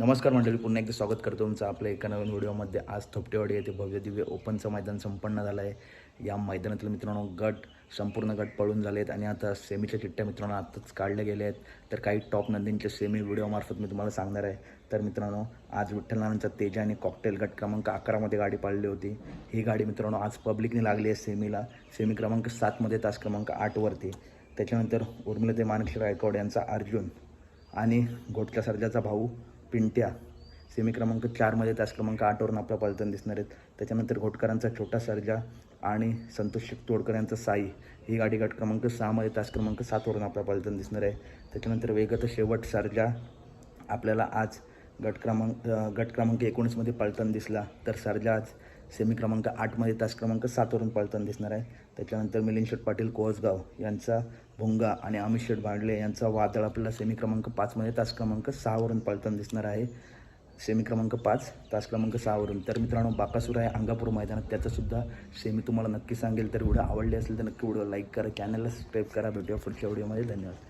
नमस्कार मंडळी पुन्हा एकदा स्वागत करतो तुमचं आपल्या एका नवीन व्हिडिओमध्ये. आज थोपटेवाडी येथे भव्य दिव्य ओपनचं मैदान संपन्न झालं आहे. या मैदानातील मित्रांनो गट संपूर्ण गट पळून झाले आहेत आणि आता सेमीच्या चिठ्ठ्या मित्रांनो आत्ताच काढल्या गेल्या आहेत. तर काही टॉप नंदींचे सेमी व्हिडिओमार्फत मी तुम्हाला सांगणार आहे. तर मित्रांनो आज विठ्ठलनारायणचा तेजा आणि कॉकटेल गट क्रमांक अकरामध्ये गाडी पाळली होती. ही गाडी मित्रांनो आज पब्लिकने लागली आहे सेमीला सेमी क्रमांक सातमध्ये तास क्रमांक आठवरती त्याच्यानंतर उर्मिला ते मानक्षी गायकवाड यांचा अर्जुन आणि घोटक्या सर्जाचा भाऊ पिंट्या. सेमी क्रमांक चारमध्ये तास क्रमांक आठवरून आपल्या पलटण दिसणार आहेत. त्याच्यानंतर घोटकरांचा छोटा सर्जा आणि संतोष तोडकर यांचा साई. ही गाडी गट क्रमांक सहामध्ये तास क्रमांक सातवरून आपल्या पलटण दिसणार आहे. त्याच्यानंतर वेगत शेवट सर्जा आपल्याला आज गट क्रमांक गट क्रमांक एकोणीसमध्ये पलटण दिसला. तर सर्जा आज सेमी क्रमांक आठमध्ये तास क्रमांक सातवरून पळताना दिसणार आहे. त्याच्यानंतर मिलिंद शेठ पाटील कोसगाव यांचा भुंगा आणि अमित शेठ भांडले यांचा वादळ आपल्याला सेमी क्रमांक पाचमध्ये तास क्रमांक सहावरून पळताना दिसणार आहे. सेमी क्रमांक पाच तास क्रमांक सहावरून तर मित्रांनो बाकासूर आहे अंगापूर मैदानात. त्याचंसुद्धा सेमी तुम्हाला नक्की सांगेल. तर व्हिडिओ आवडले असेल तर नक्की व्हिडिओ लाईक करा. चॅनलला सबस्क्राईब करा. भेटूया पुढच्या व्हिडिओमध्ये धन्यवाद.